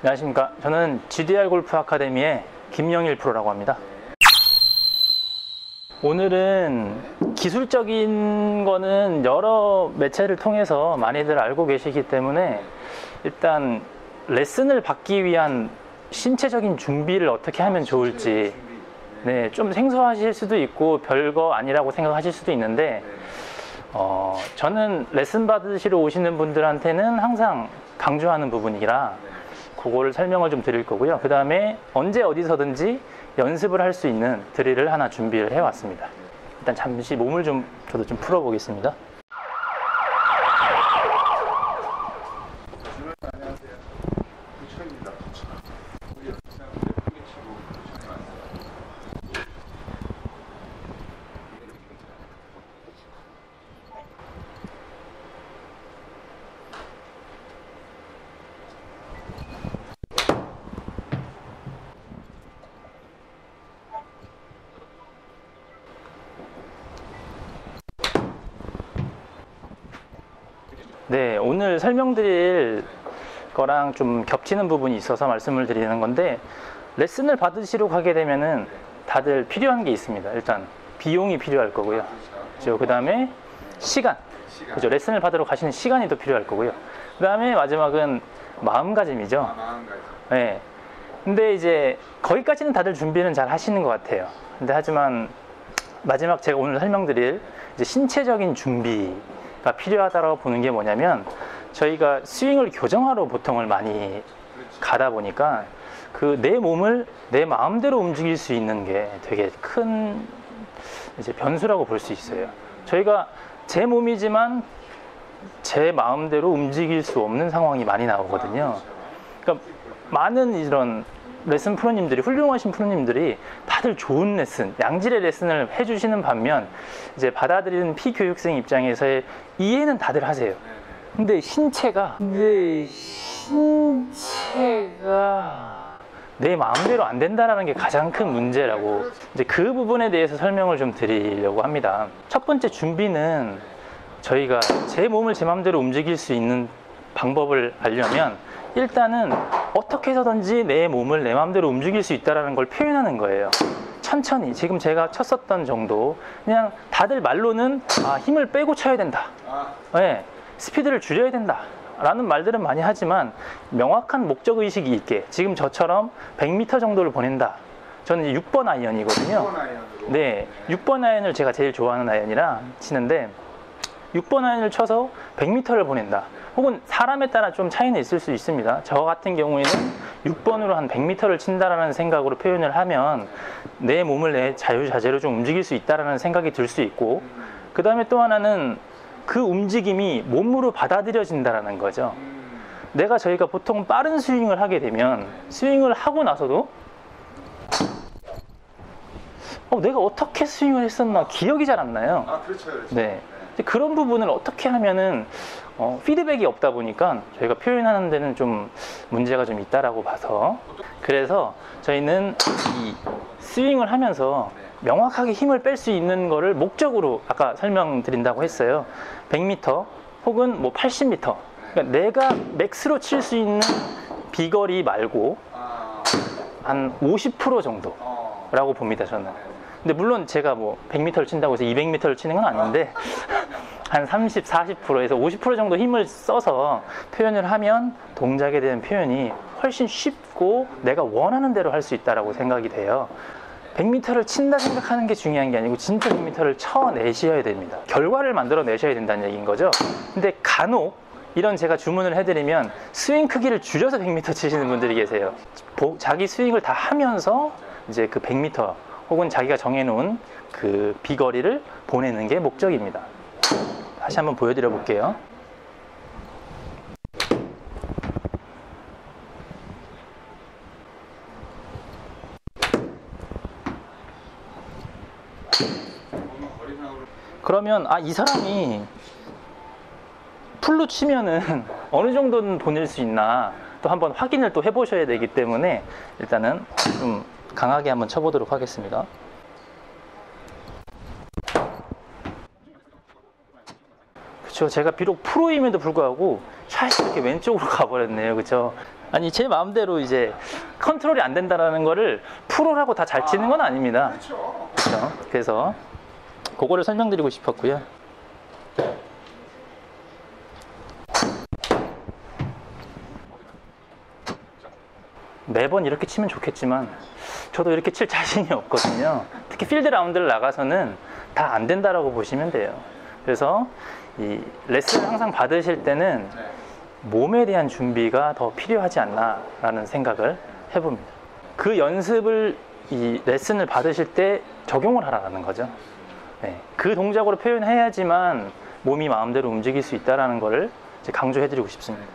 안녕하십니까. 저는 GDR 골프 아카데미의 김영일 프로라고 합니다. 오늘은 기술적인 거는 여러 매체를 통해서 많이들 알고 계시기 때문에 일단 레슨을 받기 위한 신체적인 준비를 어떻게 하면 좋을지 네, 좀 생소하실 수도 있고 별거 아니라고 생각하실 수도 있는데 어, 저는 레슨 받으시러 오시는 분들한테는 항상 강조하는 부분이라 그거를 설명을 좀 드릴 거고요. 그 다음에 언제 어디서든지 연습을 할 수 있는 드릴을 하나 준비를 해왔습니다. 일단 잠시 몸을 좀 저도 좀 풀어보겠습니다인데 풍기치고 부천에 왔어요. 네, 오늘 설명드릴 거랑 좀 겹치는 부분이 있어서 말씀을 드리는 건데 레슨을 받으시러 가게 되면은 다들 필요한 게 있습니다. 일단 비용이 필요할 거고요. 그죠? 그 다음에 시간. 그죠? 레슨을 받으러 가시는 시간이 더 필요할 거고요. 그 다음에 마지막은 마음가짐이죠. 아, 마음가짐. 네. 근데 이제 거기까지는 다들 준비는 잘 하시는 것 같아요. 근데 하지만 마지막 제가 오늘 설명드릴 이제 신체적인 준비가 필요하다고 보는 게 뭐냐면 저희가 스윙을 교정하러 보통을 많이 가다 보니까 그 내 몸을 내 마음대로 움직일 수 있는 게 되게 큰 이제 변수라고 볼 수 있어요. 저희가 제 몸이지만 제 마음대로 움직일 수 없는 상황이 많이 나오거든요. 그러니까 많은 이런 레슨 프로님들이 훌륭하신 프로님들이 다들 좋은 레슨, 양질의 레슨을 해주시는 반면 이제 받아들이는 피교육생 입장에서의 이해는 다들 하세요. 근데 신체가 근데 신체가 내 마음대로 안 된다라는 게 가장 큰 문제라고 이제 그 부분에 대해서 설명을 좀 드리려고 합니다. 첫 번째 준비는 저희가 제 몸을 제 마음대로 움직일 수 있는 방법을 알려면 일단은 어떻게 해서든지 내 몸을 내 마음대로 움직일 수 있다라는 걸 표현하는 거예요. 천천히 지금 제가 쳤었던 정도 그냥 다들 말로는 아, 힘을 빼고 쳐야 된다. 아, 네, 스피드를 줄여야 된다. 라는 말들은 많이 하지만 명확한 목적 의식이 있게 지금 저처럼 100m 정도를 보낸다. 저는 이제 6번 아이언이거든요. 네, 6번 아이언을 제가 제일 좋아하는 아이언이라 치는데 6번 아이언을 쳐서 100m를 보낸다. 혹은 사람에 따라 좀 차이는 있을 수 있습니다. 저 같은 경우에는 6번으로 한 100m를 친다라는 생각으로 표현을 하면 내 몸을 내 자유자재로 좀 움직일 수 있다라는 생각이 들 수 있고 그 다음에 또 하나는 그 움직임이 몸으로 받아들여진다라는 거죠. 음, 내가 저희가 보통 빠른 스윙을 하게 되면 스윙을 하고 나서도 어, 내가 어떻게 스윙을 했었나 기억이 잘 안 나요. 아, 그렇죠. 그렇죠. 네. 그런 부분을 어떻게 하면은 어, 피드백이 없다 보니까 저희가 표현하는 데는 좀 문제가 좀 있다라고 봐서 그래서 저희는 이 스윙을 하면서 명확하게 힘을 뺄 수 있는 거를 목적으로 아까 설명드린다고 했어요. 100m 혹은 뭐 80m. 그러니까 내가 맥스로 칠 수 있는 비거리 말고 아, 한50% 정도. 어. 라고 봅니다 저는 근데 물론 제가 뭐 100m를 친다고 해서 200m를 치는 건 아닌데 한 30, 40%에서 50% 정도 힘을 써서 표현을 하면 동작에 대한 표현이 훨씬 쉽고 내가 원하는 대로 할 수 있다라고 생각이 돼요 100m를 친다 생각하는 게 중요한 게 아니고 진짜 100m를 쳐내셔야 됩니다 결과를 만들어 내셔야 된다는 얘기인 거죠 근데 간혹 이런 제가 주문을 해드리면 스윙 크기를 줄여서 100m 치시는 분들이 계세요. 보- 자기 스윙을 다 하면서 이제 그 100m 혹은 자기가 정해놓은 그 비거리를 보내는 게 목적입니다. 다시 한번 보여드려 볼게요. 그러면 아 이 사람이 풀로 치면은 어느 정도는 보낼 수 있나 또 한번 확인을 또 해보셔야 되기 때문에 일단은 좀 강하게 한번 쳐보도록 하겠습니다. 그렇죠. 제가 비록 프로임에도 불구하고 샷이 이렇게 왼쪽으로 가버렸네요. 그렇죠. 아니 제 마음대로 이제 컨트롤이 안 된다라는 거를 프로라고 다 잘 치는 건 아닙니다. 그렇죠. 그렇죠? 그래서 그거를 설명드리고 싶었고요. 매번 이렇게 치면 좋겠지만 저도 이렇게 칠 자신이 없거든요. 특히 필드 라운드를 나가서는 다 안 된다라고 보시면 돼요. 그래서 이 레슨을 항상 받으실 때는 네. 몸에 대한 준비가 더 필요하지 않나라는 생각을 해봅니다. 그 연습을 이 레슨을 받으실 때 적용을 하라는 거죠. 네, 그 동작으로 표현해야지만 몸이 마음대로 움직일 수 있다라는 이제 강조해드리고 싶습니다.